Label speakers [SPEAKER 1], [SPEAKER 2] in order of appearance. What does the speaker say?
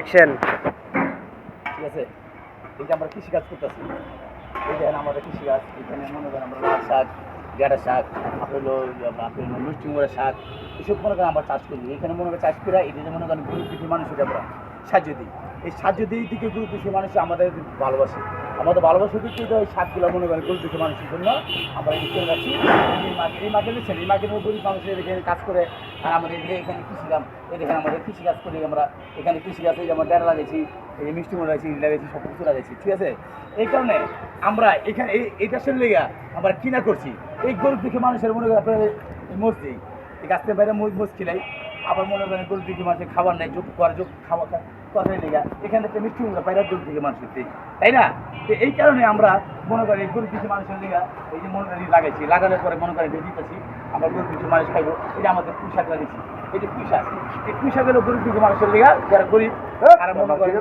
[SPEAKER 1] Action
[SPEAKER 2] ঠিক আছে? এই যে আমরা কৃষিকাজ করতেছি। এই দেখেন আমাদের কৃষিকাজ, এখানে মনে করেন আমরা লাল শাক গেঁড়া শাক আপনার হলো আপনার মিষ্টি শাক, এসব মনে করেন আমরা চাষ করি। এখানে মনে করেন চাষ করে এটা যে মনে করেন গরিব কিছু মানুষকে আমরা সাহায্য দিই। এই সাহায্য দিই দিকে গরিব কিছু মানুষ আমাদের ভালোবাসে। আমাদের ভালোবাসা দিকে এই শাকগুলো মনে করেন গরিব কিছু মানুষের জন্য আমরা এই রাখছি এই মার্কেট এই মার্কেট গরিব মানুষের এখানে কাজ করে আর আমাদের এখানে কৃষিকাজ এই দেখেন আমাদের কৃষিকাজ করি আমরা। এখানে কৃষিকাজ এই যে আমরা ডেরা লাগিয়েছি এই যে মিষ্টি লাগাইছি লাগাইছি সব কিছু লাগাইছি ঠিক আছে? এই কারণে আমরা এখানে এই শুনে লেগে আমরা কিনা করছি। এই গরিব দেখে মানুষের মনে করেন আপনার দিই এই গাছ থেকে বাইরে মোষ খিলাই আবার মনে করেন গরিব দিকে মানুষের খাবার নেই যোগ করে যোগ খাওয়া কথাই লেগে। এখানে একটা মিষ্টি মুখা বাইরের গরিব দিকে মানুষের তাই না? তো এই কারণে আমরা মনে করি গরু গরিব কিছু মানুষের লিগা এই যে মনে করি লাগাইছি লাগানোর পরে মনে করি যে দিতেছি আমরা গরিব কিছু মানুষ খাইবো এটা আমাদের পুষা শাক লাগিয়েছি। এই যে পুঁই এই পুষা হলো গরিব কিছু মানুষের লিগা যারা গরিব আর মনে করেন